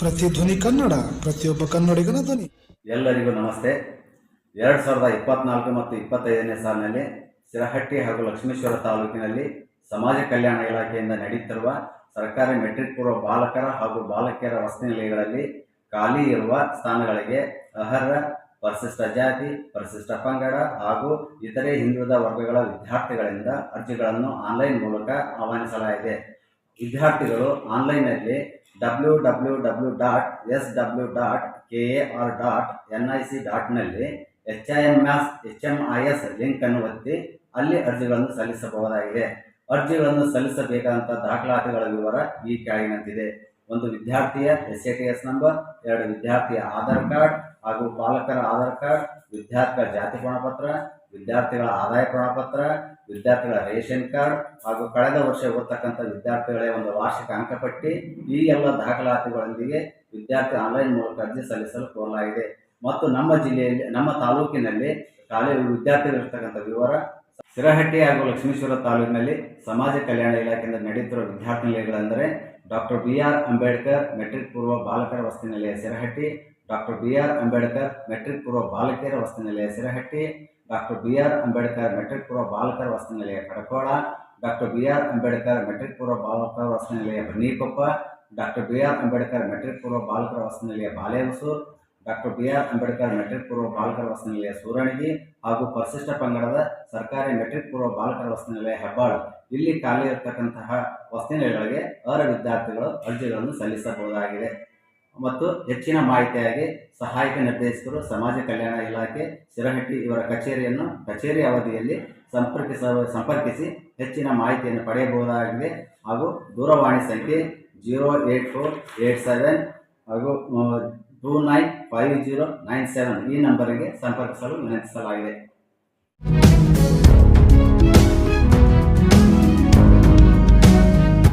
ಪ್ರತಿಧ್ವನಿ ಕನ್ನಡ, ಪ್ರತಿಯೊಬ್ಬ ಕನ್ನಡಿಗನ ಧ್ವನಿ. ಎಲ್ಲರಿಗೂ ನಮಸ್ತೆ. ಎರಡು ಸಾವಿರದ ಇಪ್ಪತ್ನಾಲ್ಕು ಮತ್ತು ಇಪ್ಪತ್ತೈದನೇ ಸಾಲಿನಲ್ಲಿ ಸಿರಹಟ್ಟಿ ಹಾಗೂ ಲಕ್ಷ್ಮೇಶ್ವರ ತಾಲೂಕಿನಲ್ಲಿ ಸಮಾಜ ಕಲ್ಯಾಣ ಇಲಾಖೆಯಿಂದ ನಡೆಯುತ್ತಿರುವ ಸರ್ಕಾರಿ ಮೆಟ್ರಿಕ್ ಪೂರ್ವ ಬಾಲಕರ ಹಾಗೂ ಬಾಲಕಿಯರ ವಸತಿ ನಿಲಯಗಳಲ್ಲಿ ಖಾಲಿ ಇರುವ ಸ್ಥಾನಗಳಿಗೆ ಅರ್ಹ, ಪರಿಶಿಷ್ಟ ಜಾತಿ, ಪರಿಶಿಷ್ಟ ಪಂಗಡ ಹಾಗೂ ಇತರೆ ಹಿಂದುಳಿದ ವರ್ಗಗಳ ವಿದ್ಯಾರ್ಥಿಗಳಿಂದ ಅರ್ಜಿಗಳನ್ನು ಆನ್ಲೈನ್ ಮೂಲಕ ಆಹ್ವಾನಿಸಲಾಗಿದೆ. ವಿದ್ಯಾರ್ಥಿಗಳು ಆನ್ಲೈನ್ನಲ್ಲಿ W W W dot S W dot K A R dot N I C ಡಾಟ್ನಲ್ಲಿ H I M S H M I S link ಅನ್ನು ಒತ್ತಿ, ಅಲ್ಲಿ ಅರ್ಜಿಗಳನ್ನು ಸಲ್ಲಿಸಬಹುದಾಗಿದೆ. ಅರ್ಜಿಗಳನ್ನು ಸಲ್ಲಿಸಬೇಕಾದಂಥ ದಾಖಲಾತಿಗಳ ವಿವರ ಈ ಕೆಳಗಿನಂತಿದೆ. ಒಂದು ವಿದ್ಯಾರ್ಥಿಯ S A T S number, ಎರಡು ವಿದ್ಯಾರ್ಥಿಯ ಆಧಾರ್ ಕಾರ್ಡ್ ಹಾಗೂ ಪಾಲಕರ ಆಧಾರ್ ಕಾರ್ಡ್, ವಿದ್ಯಾರ್ಥಿಗಳ ಜಾತಿ ಪ್ರಮಾಣಪತ್ರ, ವಿದ್ಯಾರ್ಥಿಗಳ ಆದಾಯ ಪ್ರಮಾಣಪತ್ರ, ವಿದ್ಯಾರ್ಥಿಗಳ ರೇಷನ್ ಕಾರ್ಡ್ ಹಾಗೂ ಕಳೆದ ವರ್ಷ ಓದ್ತಕ್ಕಂಥ ವಿದ್ಯಾರ್ಥಿಗಳ ಒಂದು ವಾರ್ಷಿಕ ಅಂಕಪಟ್ಟಿ ಈ ಎಲ್ಲ ದಾಖಲಾತಿಗಳೊಂದಿಗೆ ವಿದ್ಯಾರ್ಥಿ ಆನ್ಲೈನ್ ಮೂಲಕ ಅರ್ಜಿ ಸಲ್ಲಿಸಲು ಕೋರಲಾಗಿದೆ. ಮತ್ತು ನಮ್ಮ ಜಿಲ್ಲೆಯಲ್ಲಿ, ನಮ್ಮ ತಾಲೂಕಿನಲ್ಲಿ ಕಾಲೇಜು ವಿದ್ಯಾರ್ಥಿಗಳಿರ್ತಕ್ಕಂಥ ವಿವರ ಸಿರಹಟ್ಟಿ ಹಾಗೂ ಲಕ್ಷ್ಮೀಶ್ವರ ತಾಲೂಕಿನಲ್ಲಿ ಸಮಾಜ ಕಲ್ಯಾಣ ಇಲಾಖೆಯಿಂದ ನಡೆಯುತ್ತಿರುವ ವಿದ್ಯಾರ್ಥಿ ನಿಲಯಗಳೆಂದರೆ doctor B R Ambedkar metric ಪೂರ್ವ ಬಾಲಕರ ವಸತಿ ನಿಲಯ Sirahatti doctor B R Ambedkar metric ಪೂರ್ವ ಬಾಲಕಿಯರ ವಸತಿ ನಿಲಯ Sirahatti doctor B R Ambedkar metric ಪೂರ್ವ ಬಾಲಕರ ವಸತಿ ನಿಲಯ Kadakol doctor B R Ambedkar metric ಪೂರ್ವ ಬಾಲಕರ ವಸತಿ ನಿಲಯ Bannikoppa doctor B R Ambedkar metric ಪೂರ್ವ ಬಾಲಕರ ವಸತಿ ನಿಲಯ Balehosur doctor B R Ambedkar metric ಪೂರ್ವ ಬಾಲಕರ ವಸ್ತುನಿಲಯ ಸೂರಣಿಗಿ ಹಾಗೂ ಪರಿಶಿಷ್ಟ ಪಂಗಡದ ಸರ್ಕಾರಿ ಮೆಟ್ರಿಕ್ ಪೂರ್ವ ಬಾಲಕರ ವಸ್ತುನಿಲಯ ಹೆಬ್ಬಾಳ್. ಇಲ್ಲಿ ಖಾಲಿ ಇರತಕ್ಕಂತಹ ವಸ್ತುನಿಲಯಗಳಿಗೆ ಅರ್ಹ ವಿದ್ಯಾರ್ಥಿಗಳು ಅರ್ಜಿಗಳನ್ನು ಸಲ್ಲಿಸಬಹುದಾಗಿದೆ. ಮತ್ತು ಹೆಚ್ಚಿನ ಮಾಹಿತಿಯಾಗಿ ಸಹಾಯಕ ನಿರ್ದೇಶಕರು ಸಮಾಜ ಕಲ್ಯಾಣ ಇಲಾಖೆ ಸಿರಹಟ್ಟಿ ಇವರ ಕಚೇರಿಯನ್ನು ಕಚೇರಿ ಅವಧಿಯಲ್ಲಿ ಸಂಪರ್ಕಿಸ ಸಂಪರ್ಕಿಸಿ ಹೆಚ್ಚಿನ ಮಾಹಿತಿಯನ್ನು ಪಡೆಯಬಹುದಾಗಿದೆ. ಹಾಗೂ ದೂರವಾಣಿ ಸಂಖ್ಯೆ zero eight four eight seven ಹಾಗೂ two nine five zero nine seven ಈ ನಂಬರಿಗೆ ಸಂಪರ್ಕಿಸಲು ವಿನಂತಿಸಲಾಗಿದೆ.